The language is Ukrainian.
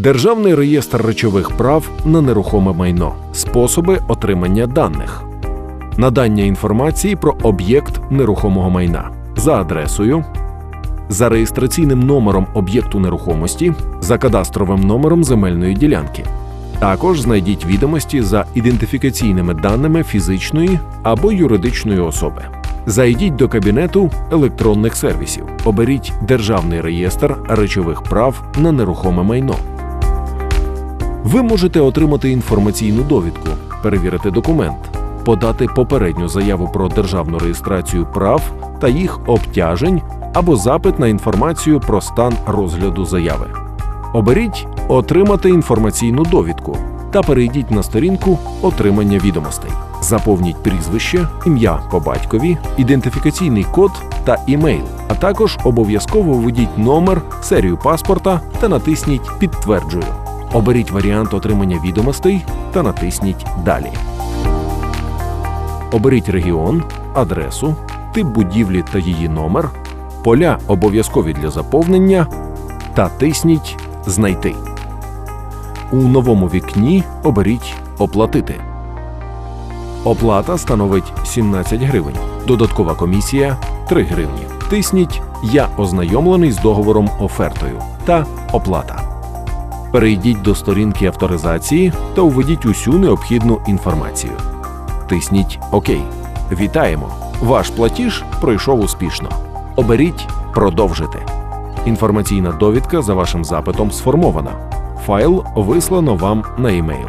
Державний реєстр речових прав на нерухоме майно, способи отримання даних, надання інформації про об'єкт нерухомого майна за адресою, за реєстраційним номером об'єкту нерухомості, за кадастровим номером земельної ділянки. Також знайдіть відомості за ідентифікаційними даними фізичної або юридичної особи. Зайдіть до кабінету електронних сервісів. Оберіть Державний реєстр речових прав на нерухоме майно. Ви можете отримати інформаційну довідку, перевірити документ, подати попередню заяву про державну реєстрацію прав та їх обтяжень або запит на інформацію про стан розгляду заяви. Оберіть Отримати інформаційну довідку та перейдіть на сторінку Отримання відомостей. Заповніть прізвище, ім'я по батькові, ідентифікаційний код та імейл, а також обов'язково введіть номер, серію паспорта та натисніть Підтверджую. Оберіть варіант отримання відомостей та натисніть Далі. Оберіть регіон, адресу, тип будівлі та її номер, поля обов'язкові для заповнення та тисніть Знайти. У новому вікні оберіть Оплатити. Оплата становить 17 гривень. Додаткова комісія 3 гривні. Тисніть Я ознайомлений з договором офертою та Оплата. Перейдіть до сторінки авторизації та введіть усю необхідну інформацію. Тисніть ОК. Вітаємо! Ваш платіж пройшов успішно. Оберіть Продовжити. Інформаційна довідка за вашим запитом сформована. Файл вислано вам на емейл.